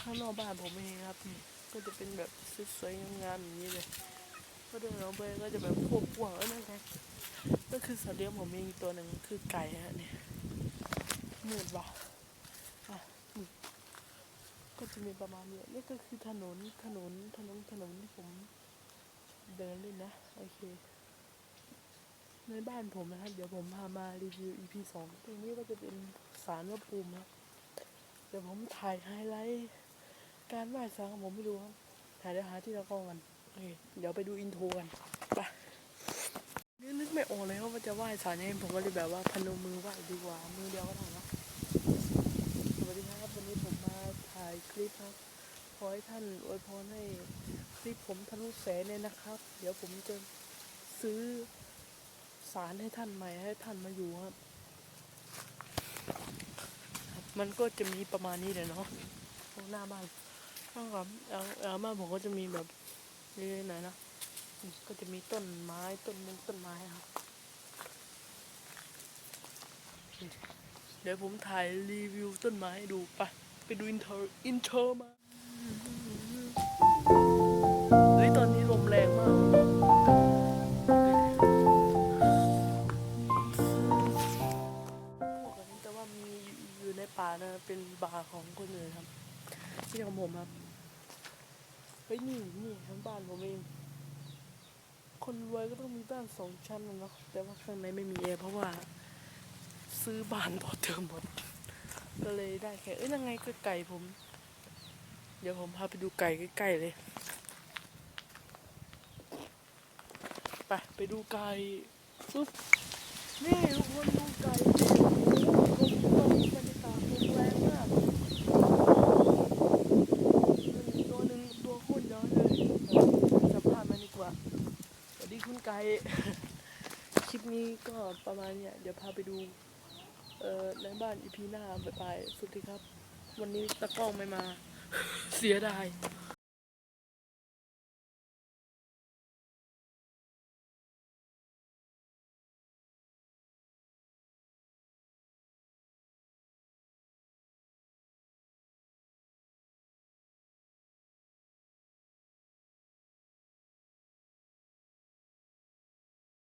ข้างนอกบ้านผมเองครับนี่ก็จะเป็นแบบสวยๆงามๆอย่างนี้เลยก็เดินออกไปก็จะแบบพวกพวกเอ้ยนั่นไงก็คือสัตว์เลี้ยงผมเองอีกตัวหนึ่งคือไก่ฮะเนี่ยมืดว่ะอะนี่ก็จะมีประมาณนี้นี่ก็คือถนนถนนถนนถนนที่ผมเดินเล่นนะโอเคในบ้านผมนะครับเดี๋ยวผมพามารีวิว EP สองตรงนี้ก็จะเป็นสารพระภูมิครับ เดี๋ยวผมถ่ายไฮไลท์การไหว้สารของผมให้ดูครับถ่ายเดี๋ยวหาที่ตะกร้องกันโอเคเดี๋ยวไปดูอินโทรกันไปนี่นึกไม่ออกเลยว่าจะไหว้สารยังไงผมก็เลยแบบว่าพนมมือไหว้ดีกว่ามือเดียวก็ได้นะสวัสดีครับวันนี้ผมมาถ่ายคลิปครับขอให้ท่านอวยพรให้คลิปผมทะลุแสนเลยนะครับ เดี๋ยวผมจะซื้อสารให้ท่านใหม่ให้ท่านมาอยู่ครับ มันก็จะมีประมาณนี้เลยเนาะตรงหน้าบ้านข้างกับเออเออบ้านผมก็จะมีแบบนี่หน่อยนะนี่ก็จะมีต้นไม้ต้นมงต้นไม้ครับนี่เดี๋ยวผมถ่ายรีวิวต้นไม้ให้ดูไปไปดูอินเทอร์อินเทอร์มาเฮ้ยตอนนี้ลมแรงมากเลยบอก เป็นบาร์ของคนอื่นครับที่ของผมครับเฮ้ยนี่นี่ทั้งบ้านผมเอง คนรวยก็ต้องมีบ้านสองชั้นนะเนาะแต่ว่าข้างในไม่มีแอร์เพราะว่า ซื้อบ้านพอเติมหมด ก็เลยได้แค่เอ้ยยังไงก็ไก่ผม เดี๋ยวผมพาไปดูไก่ใกล้ๆเลยไปไปดูไก่ปุ๊บนี่ทุกคนดูไก่ดิโอ้โหตรงนี้บรรยากาศลมแรงมากมันตัวหนึ่งตัวโคตรเยอะเลยสัมภาษณ์มันดีกว่าสวัสดีคุณ ไกล คลิปนี้ก็ประมาณเนี้ยเดี๋ยวพาไปดู เอ่อในบ้านอีพีหน้าบ๊ายบายสวัสดีครับ วันนี้ตะกล้องไม่มา เสียดาย